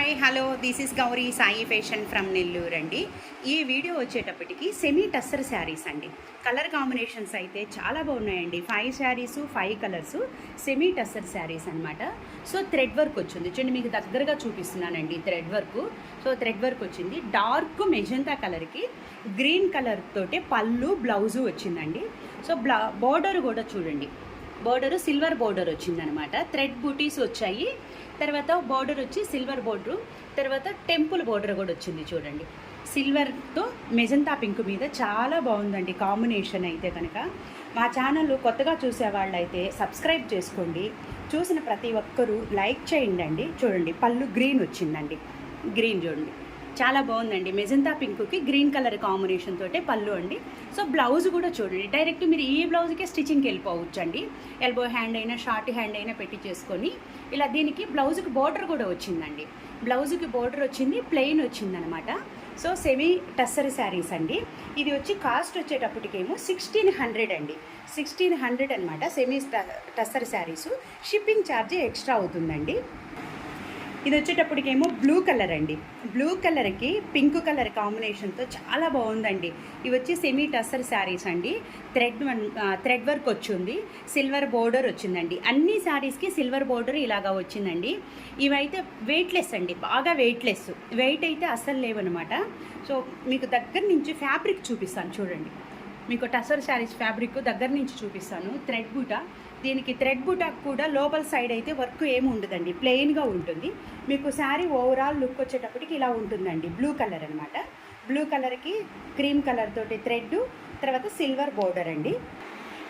Hi hello this is Gowri Sai fashion from Nellore అండి. ఈ video వచ్చేటప్పటికి semi tussar saris అండి. కలర్ కాంబినేషన్స్ అయితే చాలా బాగున్నాయండి. Five saris five colours semi tussar saris అనమాట సో థ్రెడ్ వర్క్ వచ్చింది. చూడండి మీకు దగ్గరగా చూపిస్తున్నానండి thread work so thread work వచ్చింది. డార్క్ మెజంతా కలర్కి గ్రీన్ కలర్ తోటే పళ్ళు బ్లౌజు వచ్చిందండి. సో బ్లా బోర్డర్ కూడా చూడండి. బోర్డరు సిల్వర్ బోర్డర్ వచ్చిందనమాట థ్రెడ్ బూటీస్ వచ్చాయి. తర్వాత బోర్డర్ వచ్చి సిల్వర్ బోర్డరు తర్వాత టెంపుల్ బోర్డర్ కూడా వచ్చింది చూడండి. సిల్వర్తో మెజంతా పింక్ మీద చాలా బాగుందండి కాంబినేషన్ అయితే కనుక. మా ఛానల్ కొత్తగా చూసేవాళ్ళు అయితే సబ్స్క్రైబ్ చేసుకోండి. చూసిన ప్రతి ఒక్కరూ లైక్ చేయండి అండి చూడండి పళ్ళు గ్రీన్ వచ్చిందండి. గ్రీన్ చూడండి. చాలా బాగుందండి. మెజంతా పింక్కి గ్రీన్ కలర్ కాంబినేషన్ తోటే పళ్ళు అండి. సో బ్లౌజ్ కూడా చూడండి. డైరెక్ట్ మీరు ఈ బ్లౌజ్కే స్టిచ్చింగ్కి వెళ్ళిపోవచ్చు అండి ఎల్బో హ్యాండ్ అయినా షార్ట్ హ్యాండ్ అయినా పెట్టి చేసుకొని ఇలా దీనికి బ్లౌజ్కి బోర్డర్ కూడా వచ్చిందండి. బ్లౌజ్కి బోర్డర్ వచ్చింది ప్లెయిన్ వచ్చిందనమాట. సో సెమీ టస్సర్ శారీస్ అండి. ఇది వచ్చి కాస్ట్ వచ్చేటప్పటికేమో సిక్స్టీన్ హండ్రెడ్ అండి. సిక్స్టీన్ హండ్రెడ్ అనమాట సెమీ టస్సర్ శారీస్. షిప్పింగ్ ఛార్జీ ఎక్స్ట్రా అవుతుందండి. ఇది వచ్చేటప్పటికేమో బ్లూ కలర్ అండి. బ్లూ కలర్కి పింక్ కలర్ కాంబినేషన్తో చాలా బాగుందండి. ఇవి వచ్చి సెమీ టస్సర్ శారీస్ అండి. థ్రెడ్ థ్రెడ్ వర్క్ వచ్చింది. సిల్వర్ బోర్డర్ వచ్చిందండి. అన్ని శారీస్కి సిల్వర్ బోర్డర్ ఇలాగా వచ్చిందండి. ఇవైతే వెయిట్లెస్ అండి. బాగా వెయిట్లెస్. వెయిట్ అయితే అస్సలు లేవన్నమాట సో మీకు దగ్గర నుంచి ఫ్యాబ్రిక్ చూపిస్తాను చూడండి. మీకు టసర్ శారీస్ ఫ్యాబ్రిక్ దగ్గర నుంచి చూపిస్తాను. థ్రెడ్ బూట. దీనికి థ్రెడ్ బూట కూడా లోపల సైడ్ అయితే వర్క్ ఏమి ఉండదండి. ప్లెయిన్గా ఉంటుంది. మీకు శారీ ఓవరాల్ లుక్ వచ్చేటప్పటికి ఇలా ఉంటుందండి. బ్లూ కలర్ అనమాట బ్లూ కలర్కి క్రీమ్ కలర్ తోటి థ్రెడ్ తర్వాత సిల్వర్ బోర్డర్ అండి.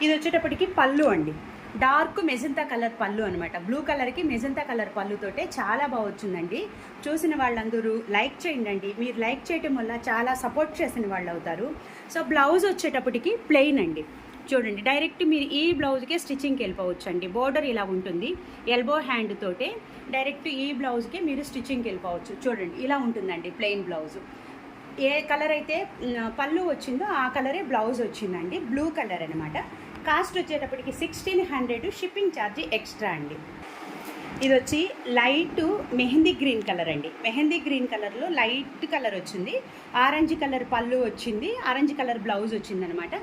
ఇది వచ్చేటప్పటికి పళ్ళు అండి. డార్క్ మెజంతా కలర్ పళ్ళు అనమాట బ్లూ కలర్కి మెజంతా కలర్ పళ్ళుతోటే చాలా బాగొచ్చిందండి చూసిన వాళ్ళందరూ లైక్ చేయండి మీరు లైక్ చేయటం వల్ల చాలా సపోర్ట్ చేసిన వాళ్ళు అవుతారు. సో బ్లౌజ్ వచ్చేటప్పటికి ప్లెయిన్ అండి. చూడండి డైరెక్ట్ మీరు ఈ బ్లౌజ్కే స్టిచ్చింగ్కి వెళ్ళిపోవచ్చు అండి బోర్డర్ ఇలా ఉంటుంది. ఎల్బో హ్యాండ్ తోటే డైరెక్ట్ ఈ బ్లౌజ్కే మీరు స్టిచ్చింగ్కి వెళ్ళిపోవచ్చు. చూడండి ఇలా ఉంటుందండి ప్లెయిన్ బ్లౌజ్. ఏ కలర్ అయితే పళ్ళు వచ్చిందో ఆ కలరే బ్లౌజ్ వచ్చిందండి. బ్లూ కలర్ అనమాట కాస్ట్ వచ్చేటప్పటికి sixteen hundred shipping charge extra అండి. ఇది వచ్చి లైట్ మెహందీ గ్రీన్ కలర్ అండి. మెహందీ గ్రీన్ కలర్లో లైట్ కలర్ వచ్చింది. ఆరెంజ్ కలర్ పళ్ళు వచ్చింది. ఆరెంజ్ కలర్ బ్లౌజ్ వచ్చింది అనమాట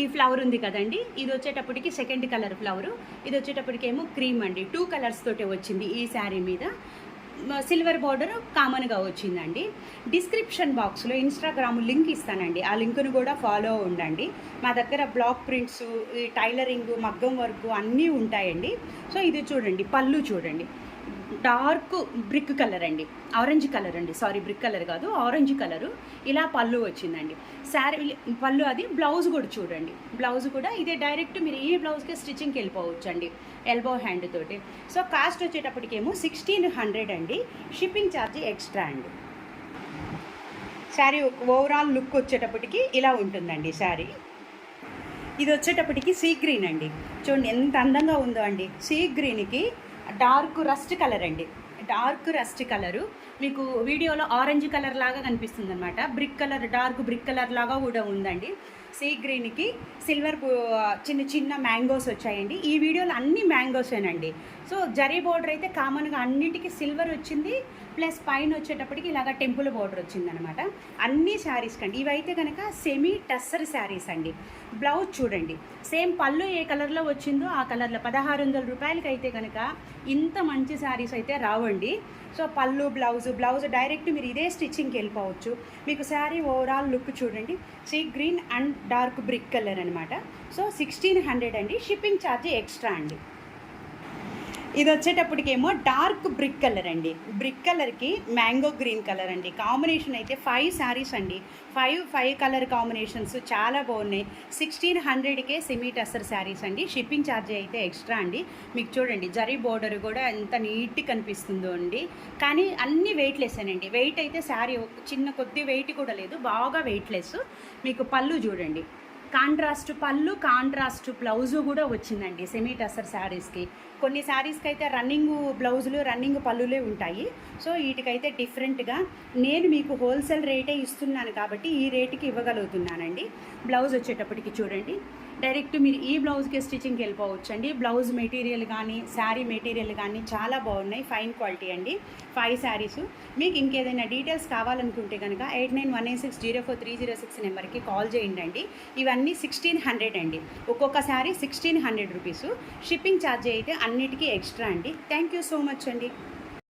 ఈ ఫ్లవర్ ఉంది కదండి. ఇది వచ్చేటప్పటికి సెకండ్ కలర్ ఫ్లవరు. ఇది వచ్చేటప్పటికేమో క్రీమ్ అండి. టూ కలర్స్ తోటే వచ్చింది ఈ శారీ మీద. సిల్వర్ బార్డర్ కామన్గా వచ్చిందండి. డిస్క్రిప్షన్ బాక్స్లో ఇన్స్టాగ్రామ్ లింక్ ఇస్తానండి. ఆ లింక్ను కూడా ఫాలో ఉండండి. మా దగ్గర బ్లాక్ ప్రింట్స్ ఈ టైలరింగ్ మగ్గం వర్క్ అన్నీ ఉంటాయండి. సో ఇది చూడండి పళ్ళు చూడండి. డార్క్ బ్రిక్ కలర్ అండి. ఆరెంజ్ కలర్ అండి. సారీ బ్రిక్ కలర్ కాదు ఆరెంజ్ కలరు. ఇలా పళ్ళు వచ్చిందండి. శారీ పళ్ళు అది బ్లౌజ్ కూడా చూడండి. బ్లౌజ్ కూడా ఇదే డైరెక్ట్ మీరు ఈ బ్లౌజ్కి స్టిచ్చింగ్కి వెళ్ళిపోవచ్చు అండి ఎల్బో హ్యాండ్ తోటి. సో కాస్ట్ వచ్చేటప్పటికేమో సిక్స్టీన్ హండ్రెడ్ అండి. షిప్పింగ్ ఛార్జ్ ఎక్స్ట్రా అండి. శారీ ఓవరాల్ లుక్ వచ్చేటప్పటికి ఇలా ఉంటుందండి శారీ. ఇది వచ్చేటప్పటికి సీ గ్రీన్ అండి. చూడండి ఎంత అందంగా ఉందో అండి. సీ గ్రీన్కి డార్క్ రస్ట్ కలర్ అండి. Dark rust colour. మీకు వీడియోలో ఆరెంజ్ కలర్ లాగా కనిపిస్తుంది అనమాట brick colour dark brick colour లాగా కూడా ఉందండి. సీ గ్రీన్కి సిల్వర్ చిన్న చిన్న మ్యాంగోస్ వచ్చాయండి. ఈ వీడియోలో అన్ని మ్యాంగోసేనండి. సో జరీ బోర్డర్ అయితే కామన్గా అన్నిటికీ సిల్వర్ వచ్చింది ప్లస్ పైన వచ్చేటప్పటికి ఇలాగ టెంపుల్ బోర్డర్ వచ్చిందనమాట అన్ని శారీస్ కండి. ఇవైతే కనుక సెమీ టస్సర్ శారీస్ అండి. బ్లౌజ్ చూడండి. సేమ్ పళ్ళు ఏ కలర్లో వచ్చిందో ఆ కలర్లో పదహారు వందల రూపాయలకి అయితే కనుక ఇంత మంచి శారీస్ అయితే రావండి. సో పళ్ళు బ్లౌజ్ బ్లౌజ్ డైరెక్ట్ మీరు ఇదే స్టిచ్చింగ్కి వెళ్ళిపోవచ్చు. మీకు శారీ ఓవరాల్ లుక్ చూడండి. Sea green and dark brick colour అనమాట సో సిక్స్టీన్ హండ్రెడ్ అండి. షిప్పింగ్ ఛార్జ్ ఎక్స్ట్రా అండి. ఇది వచ్చేటప్పటికేమో డార్క్ బ్రిక్ కలర్ అండి. బ్రిక్ కలర్కి మ్యాంగో గ్రీన్ కలర్ అండి. కాంబినేషన్ అయితే ఫైవ్ శారీస్ అండి. ఫైవ్ ఫైవ్ కలర్ కాంబినేషన్స్ చాలా బాగున్నాయి. సిక్స్టీన్ హండ్రెడ్కే సెమీ టసర్ శారీస్ అండి. షిప్పింగ్ ఛార్జ్ అయితే ఎక్స్ట్రా అండి. మీకు చూడండి జరీ బోర్డర్ కూడా ఎంత నీట్గా కనిపిస్తుందో అండి. కానీ అన్ని వెయిట్లెస్ అండి వెయిట్ అయితే శారీ చిన్న కొద్ది వెయిట్ కూడా లేదు. బాగా వెయిట్లెస్ మీకు పళ్ళు చూడండి. కాంట్రాస్ట్ పళ్ళు కాంట్రాస్ట్ బ్లౌజు కూడా వచ్చిందండి సెమీ టసర్ శారీస్కి కొన్ని శారీస్కి అయితే రన్నింగ్ బ్లౌజులు రన్నింగ్ పళ్ళులే ఉంటాయి. సో వీటికైతే డిఫరెంట్గా నేను మీకు హోల్సేల్ రేటే ఇస్తున్నాను కాబట్టి ఈ రేటుకి ఇవ్వగలుగుతున్నానండి. బ్లౌజ్ వచ్చేటప్పటికి చూడండి. డైరెక్ట్ మీరు ఈ బ్లౌజ్కి స్టిచ్చింగ్కి వెళ్ళిపోవచ్చు అండి బ్లౌజ్ మెటీరియల్ కానీ శారీ మెటీరియల్ కానీ చాలా బాగున్నాయి. ఫైన్ క్వాలిటీ అండి. ఫైవ్ శారీస్ మీకు ఇంకేదైనా డీటెయిల్స్ కావాలనుకుంటే కనుక eight nine one eight six zero four three zero six నెంబర్కి కాల్ చేయండి అండి. ఇవన్నీ సిక్స్టీన్ హండ్రెడ్ అండి. ఒక్కొక్క sari sixteen hundred rupees shipping charge అయితే అన్నిటికీ ఎక్స్ట్రా అండి. థ్యాంక్ యూ సో మచ్ అండి.